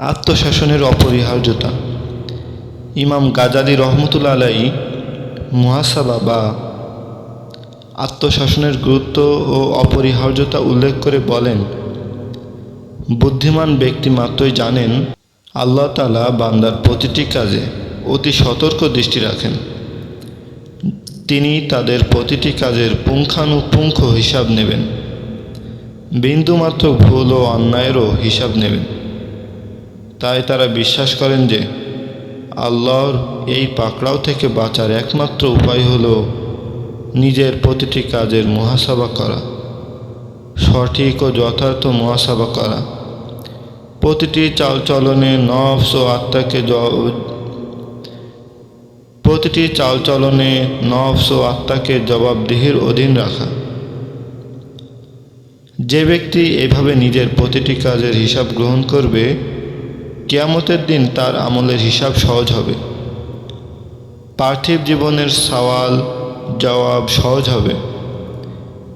আত্মশাসনের অপরিহার্যতা। ইমাম গাজালি রহমতুল্লা আলাই মুহাসাবা বা আত্মশাসনের গুরুত্ব ও অপরিহার্যতা উল্লেখ করে বলেন, বুদ্ধিমান ব্যক্তি মাত্রই জানেন আল্লাহ তালা বান্দার প্রতিটি কাজে অতি সতর্ক দৃষ্টি রাখেন। তিনি তাদের প্রতিটি কাজের পুঙ্খানুপুঙ্খ হিসাব নেবেন। বিন্দুমাত্র ভুল ও অন্যায়েরও হিসাব নেবেন। তাই তারা বিশ্বাস করেন যে আল্লাহর এই পাকড়াও থেকে বাঁচার একমাত্র উপায় হল নিজের প্রতিটি কাজের মহাসভা করা, সঠিক ও যথার্থ মহাসভা করা। প্রতিটি চালচলনে নফস ও আত্মাকে প্রতিটি চালচলনে নফস ও আত্মাকে জবাবদিহির অধীন রাখা। যে ব্যক্তি এভাবে নিজের প্রতিটি কাজের হিসাব গ্রহণ করবে কেয়ামতের দিন তার আমলের হিসাব সহজ হবে। পার্থিব জীবনের সওয়াল, জবাব সহজ হবে।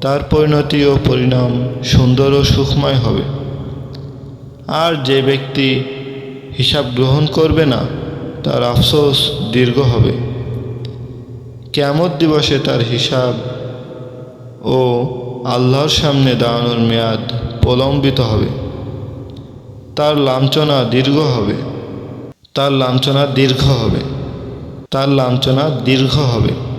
তার পরিণতি ও পরিণাম সুন্দর ও সুখময় হবে। আর যে ব্যক্তি হিসাব গ্রহণ করবে না, তার আফসোস দীর্ঘ হবে। কেমত দিবসে তার হিসাব ও আল্লাহর সামনে দাঁড়ানোর মেয়াদ প্রলম্বিত হবে। তার লাঞ্ছনা দীর্ঘ হবে। তার লাঞ্ছনা দীর্ঘ হবে। তার লাঞ্ছনা দীর্ঘ হবে।